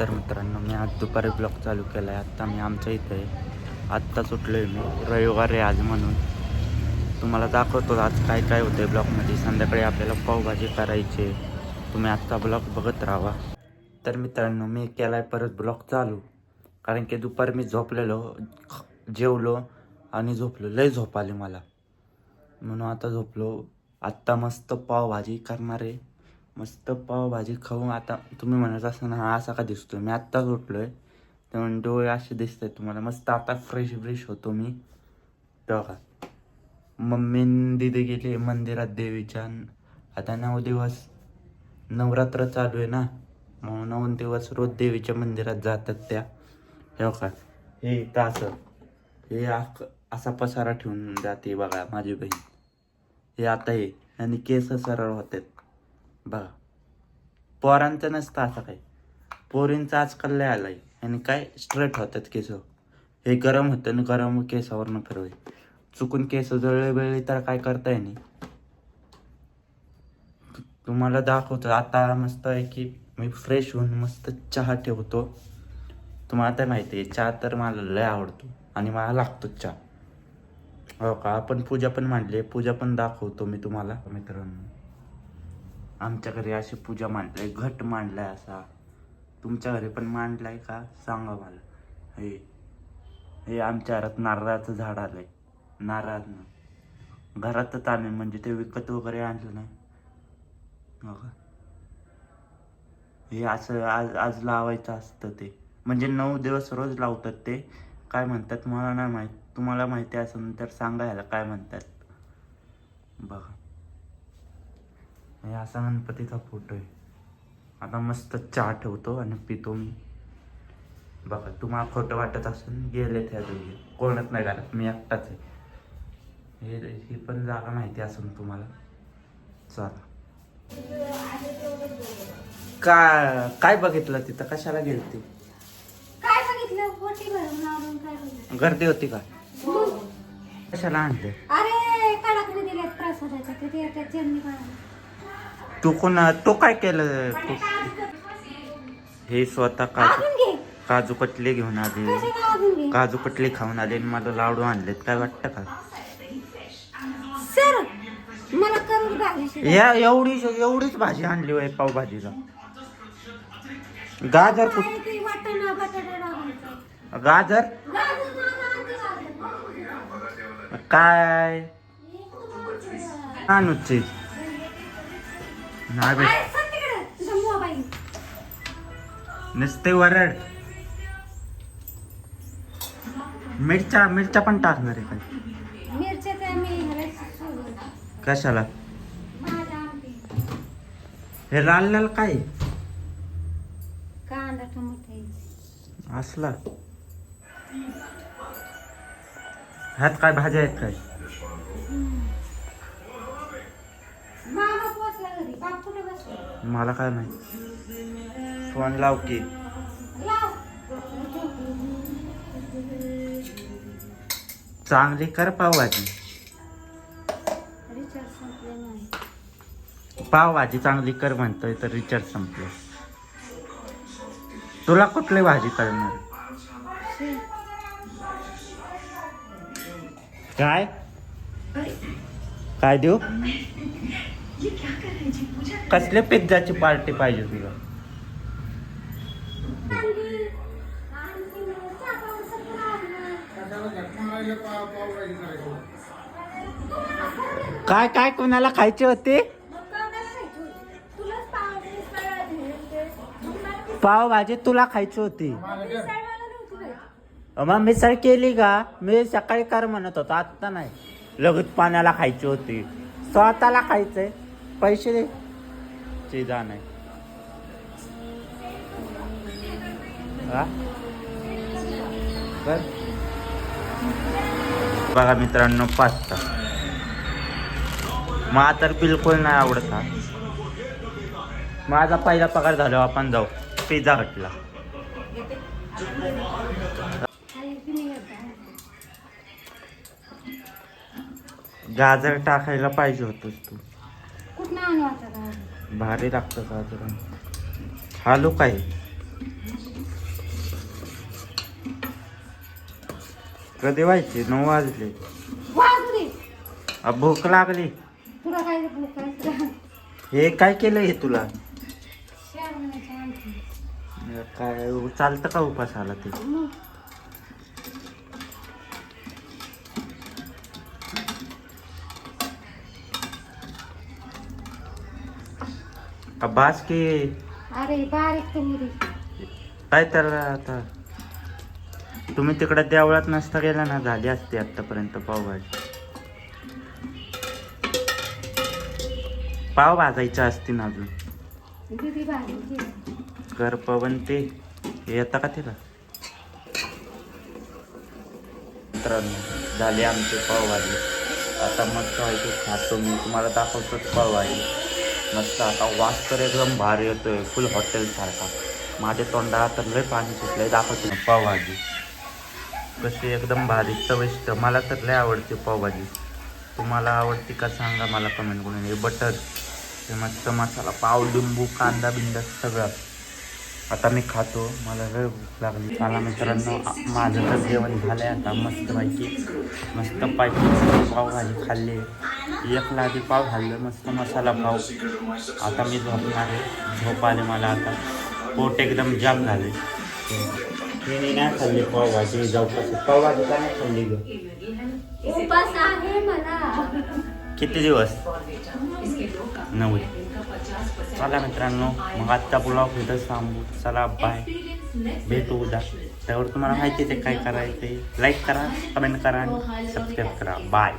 तर मित्रांनो मी आज दुपारी ब्लॉग चालू केला आहे आत्ता मी आमच्या इथे आहे. आत्ता सुटलो आहे मी. रविवार आहे आज म्हणून. तुम्हाला दाखवतो आज काय काय होतं आहे ब्लॉगमध्ये संध्याकाळी आपल्याला पावभाजी करायची आहे. तुम्ही आत्ता ब्लॉग बघत राहा. तर मित्रांनो मी केला आहे परत ब्लॉग चालू. कारण की दुपारी मी झोपलेलो जेवलो आणि झोपलो. लय झोप आली मला. म्हणून आता झोपलो. आत्ता मस्त पावभाजी करणार आहे. मस्त पावभाजी खाऊन आता तुम्ही म्हणत असा ना हा असा का दिसतोय? मी आत्ताच उठलो आहे त्यामुळे डोळे असे दिसत आहेत तुम्हाला. मस्त आता फ्रेश फ्रेश होतो मी. तेव्हा मम्मी दिदी गेले मंदिरात देवीच्या. आता नऊ दिवस नवरात्र चालू आहे ना. मग नऊ दिवस रोज देवीच्या मंदिरात जातात त्या. हे का? हे इथं असं हे असा पसारा ठेवून जाते बघा माझी बहीण. हे आता हे आणि केस सरळ होतात. बघा पोरांचं नसतं असं काही. पोरींचं आजकाल लय आलं आहे आणि काय स्ट्रेट होतात केस. हे गरम होतं आणि गरम केसावरनं फिरवे चुकून केस जळले बिळले तर काय करताय नाही. तुम्हाला दाखवतो. आता मस्त आहे की मी फ्रेश होऊन मस्त चहा ठेवतो. तुम्हाला तर माहिती आहे चहा तर मला लय आवडतो. आणि मला लागतो चहा. हो का? आपण पूजा पण मांडली आहे. पूजा पण दाखवतो मी तुम्हाला मित्रांनो. आमच्या घरी अशी पूजा मांडलाय घट मांडलाय असा. तुमच्या घरी पण मांडलाय का? सांगा मला. हे हे आमच्या घरात नारळाचं झाड आलंय. नारळाचं घरातच आले म्हणजे ते विकत वगैरे आणलं नाही. का? हे असं आज आज लावायचं असतं ते. म्हणजे नऊ दिवस रोज लावतात ते. काय म्हणतात? मला नाही माहीत. तुम्हाला माहिती असेल तर सांगा ह्याला काय म्हणतात. बघा. हे असा गणपतीचा फोटो आहे. आता मस्त चहा ठेवतो आणि पितो मी. बघा तुम्हाला खोटं वाटत असून गेले त्या दोघे. कोणच नाही घरात मी एकटाच आहे. हे ही पण जागा माहिती असेल तुम्हाला. चला. काय काय बघितलं तिथं? कशाला गेलती? गर्दी होती का? कशाला आणले अरे दिलेत ते ते- कोण काय केलं हे स्वतः काजू काजू कटले घेऊन आले. काजू कटले खाऊन आले आणि मला लाडू आणलेत. काय वाटतं का? सर मला करून घालायची या एवढी एवढीच भाजी आणली होय पावभाजीला. गाजर कुठ वाटाणा बटाटा टाकायचा गाजर? गाजर माझा आणते गाजर. काय? आणूची नाही बे अरे सर तिकडे. तुझा मोबाईल नुसते वरड. मिरच्या मिरच्या पण टाकणार आहे काय मिरच्याचा मी ह्याला सोडून. कशाला? माझ्या आमटी. हे लाल लाल काय कांदा टमाटे असला. ह्यात काय भाज्या आहेत काय? मला काय माहिती? फोन लाव की. चांगली कर पावभाजी. रिचार्ज संपले नाही. पावभाजी चांगली कर म्हणतोय तर रिचार्ज संपलं. तुला कुठली भाजी करणार? शे. काय? काय कसले पिझ्झाची पार्टी पाहिजे तुला. काय काय कोणाला खायचे होते? पाव पावभाजी तुला खायची होती. मग मिसळ केली का? मी सकाळी कर म्हणत होतो आत्ता नाही. लगेच पाण्याला खायची होती. स्वतःला खायचंय. पैसे दे। चिजा नाही हा? बघा मित्रांनो पास्ता. मला तर बिलकुल नाही आवडत. हा माझा पहिला पगार झाला आपण जाऊ पिझ्झा हटला. गाजर टाकायला पाहिजे होतोस तू कुठनं आणू आता गाजर? भारी लागतं गाजर हालू काय कधी व्हायचे? नऊ वाजले. भूक लागली. तुला काय भूक आहे? तुला? हे काय केलं हे तुला. काय चालतं का उपासाला ते? मग. का बास की अरे बारीक तुम्ही काय त्याला आता. तुम्ही तिकडे देवळात नसता गेला ना झाली असते आतापर्यंत पावभाजी. पाव भाजायचं असते ना अजून घर पवन ते. येतं का तिला? मित्रांनो झाली आमची पावभाजी. आता मस्त व्हायची खातो. मी तुम्हाला दाखवतोच पावभाजी. मस्त आता वास तर एकदम भारी येतोय. फुल हॉटेलसारखा माझ्या तोंडाला तर लय पाणी सुटलंय. दाखवतो पावभाजी. कशी एकदम भारी चविष्ट. मला तर लय आवडते पावभाजी. तुम्हाला आवडते का सांगा मला कमेंट करून. हे बटर हे मस्त मसाला पाव लिंबू कांदा बिंदा सगळं. आता मी खातो मला भूक लागली. चला मित्रांनो माझं तर जेवण झालंय आता. मस्त पैकी मस्त पैकी पावभाजी खाल्ली. एक लादी पाव खाल्लं मस्त मसाला पाव. आता मी झोपणार आहे. झोप आले मला आता. पोट एकदम जाम झाले मी नाही खाल्ली पावभाजी जाऊ कसं पावभाजी का नाही खाल्ली ग? आहे मला. किती दिवस? नऊ चला मित्रांनो मग आजचा ब्लॉग इथं सांगू चला बाय भेटू उद्या. त्यावर तुम्हाला माहिती आहे काय करायचं लाईक करा कमेंट करा आणि सबस्क्राईब करा. बाय